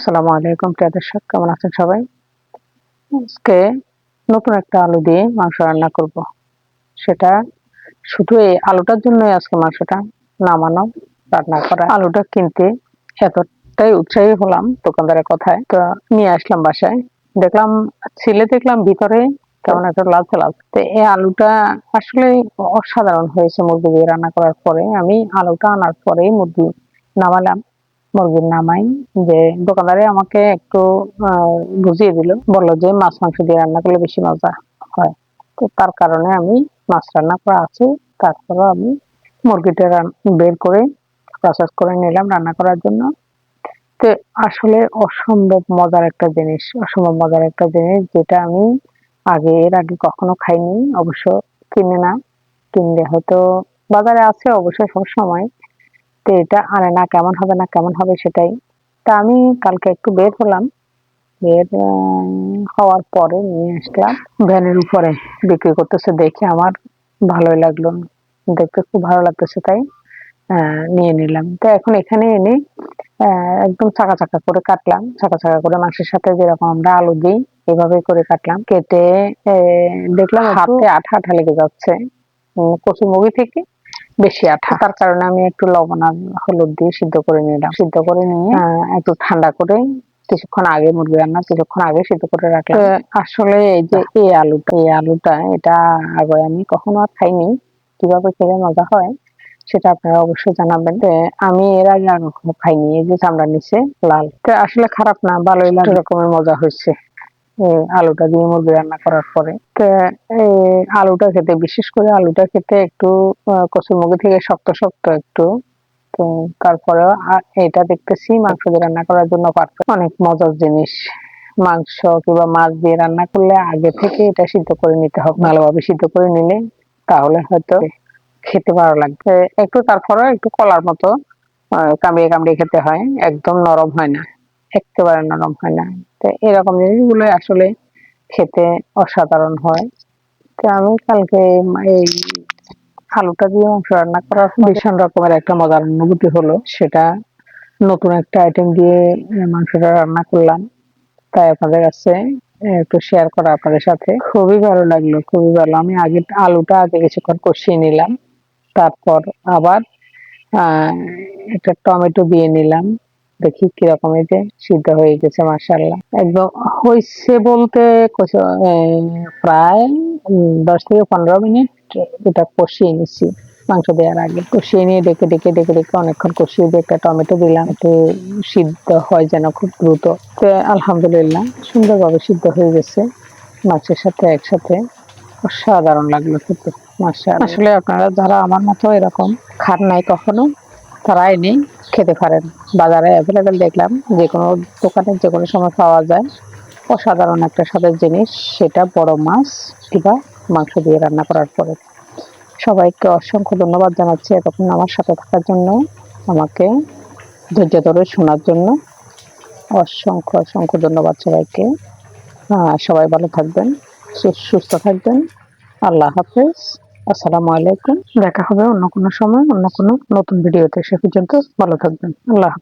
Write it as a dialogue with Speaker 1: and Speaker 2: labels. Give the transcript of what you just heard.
Speaker 1: আসসালামু আলাইকুম, প্রিয় দর্শক, কেমন আছেন সবাই? আজকে নতুন একটা আলু দিয়ে মাংস রান্না করব। সেটা শুধু এই আলুটার জন্যই আজকে মাংসটা নামানো, রান্না করা। আলুটা কিনতে এতটাই উৎসাহী হলাম দোকানদারের কথায়। তো নিয়ে আসলাম বাসায়। দেখলাম, ছিলে দেখলাম ভিতরে কেমন একটা লালচে লাল তো এই আলুটা আসলে অসাধারণ হয়েছে মুরগি দিয়ে রান্না করার পরে। আমি আলুটা আনার পরেই মুরগি নামালাম। মুরগির নামাই যে দোকানদারে আমাকে একটু বুঝিয়ে দিল। বলল যে মাছ, মাংস দিয়ে রান্না করলে বেশি মজা হয়। তো তার কারণে আমি মাছ রান্না করা আছে। তারপরে আমি মুরগিটা বের করে প্রসেস করে নিলাম রান্না করার জন্য। তো আসলে অসম্ভব মজার একটা জিনিস, অসম্ভব মজার একটা জিনিস যেটা আমি আগে, এর আগে কখনো খাইনি, অবশ্য কিনে না। কিনলে হয়তো বাজারে আছে অবশ্যই সব সময় তো এটা আনে না কেমন হবে না কেমন হবে সেটাই। তা আমি কালকে একটু বের হলাম। বের হওয়ার পরে নিয়ে আসলাম। ভ্যানের উপরে বিক্রি করতেছে দেখে আমার ভালোই লাগল। দেখতে খুব ভালো লাগতেছে তাই নিয়ে নিলাম। তো এখন এখানে এনে আহ, একদম চাকা চাকা করে কাটলাম। চাকা চাকা করে মাংসের সাথে যেরকম আমরা আলু দিই এভাবে করে কাটলাম। কেটে দেখলাম হাতে আঠা আঠা লেগে যাচ্ছে। উম, কচু মুগি থেকে বেশি আঠা। তার কারণে আমি একটু লবণ আর হলুদ দিয়ে সিদ্ধ করে নিলাম। সিদ্ধ করে নিয়ে একটু ঠান্ডা করে কিছুক্ষণ আগে মুরগি রান্না কিছুক্ষণ আগে সিদ্ধ করে রাখলাম। আসলে এই যে এই আলুটা এই আলুটা এটা আগে আমি কখনো আর খাইনি। কীভাবে খেলে মজা হয় সেটা আপনারা অবশ্যই জানাবেন। আমি এর আগে আর কখনো খাইনি এই যে চামড়া নিচে লাল। আসলে খারাপ না ভালোই লাগে রকমের মজা হয়েছে। আলুটা দিয়ে মুরগি রান্না করার পরে। এই আলুটা খেতে বিশেষ করে আলুটা খেতে একটু আহ, কচুর মুখি থেকে শক্ত শক্ত একটু। তো তারপরে এটা দেখতেছি মাংস দিয়ে রান্না করার জন্য পারফেক্ট। অনেক মজার জিনিস। মাংস কিংবা মাছ দিয়ে রান্না করলে আগে থেকে এটা সিদ্ধ করে নিতে হবে। ভালোভাবে সিদ্ধ করে নিলে তাহলে হয়তো খেতে ভালো লাগবে। একটু তারপরে একটু কলার মতো কামড়িয়ে কামড়িয়ে খেতে হয়। একদম নরম হয় না। একেবারে নরম হয় না। তো এরকম জিনিসগুলো আসলে খেতে অসাধারণ হয়। তো আমি কালকে এই আলুটা দিয়ে মাংস রান্না করার ভীষণ রকমের একটা মজার অনুভূতি হলো। সেটা নতুন একটা আইটেম দিয়ে মাংসটা রান্না করলাম। তাই আপনাদের কাছে একটু শেয়ার করা আপনাদের সাথে। খুবই ভালো লাগল, খুবই ভালো। আমি আগে আলুটা আগে কিছুক্ষণ কষিয়ে নিলাম। তারপর আবার একটা টমেটো দিয়ে নিলাম। দেখি কীরকম এই যে সিদ্ধ হয়ে গেছে মাসাল্লাহ একদম হয়েছে বলতে প্রায় দশ থেকে পনেরো মিনিট এটা কষিয়ে নিছি, মাংস দেওয়ার আগে। কষিয়ে নিয়ে ডেকে ডেকে ডেকে ডেকে অনেকক্ষণ কষিয়ে দিয়ে একটা টমেটো দিলাম, একটু সিদ্ধ হয় যেন খুব দ্রুত। তো, আলহামদুলিল্লাহ, সুন্দরভাবে সিদ্ধ হয়ে গেছে, মাছের সাথে একসাথে। অসাধারণ লাগল খেতে আসলে আপনারা যারা আমার মতো এরকম খান নাই কখনো তারা এনে খেতে পারেন। বাজারে অ্যাভেলেবেল দেখলাম, যে কোনো দোকানে যে কোনো সময় পাওয়া যায়। অসাধারণ একটা স্বাদের জিনিস, সেটা বড় মাছ কিংবা মাংস দিয়ে রান্না করার পরে। সবাইকে অসংখ্য ধন্যবাদ জানাচ্ছি এতক্ষণ আমার সাথে থাকার জন্য, আমাকে ধৈর্য ধরে শোনার জন্য। অসংখ্য অসংখ্য ধন্যবাদ সবাইকে। সবাই ভালো থাকবেন সুস্থ থাকবেন। আল্লাহ হাফেজ। আসসালামু আলাইকুম। দেখা হবে অন্য কোনো সময়, অন্য কোনো নতুন ভিডিওতে। সে পর্যন্ত ভালো থাকবেন। আল্লাহ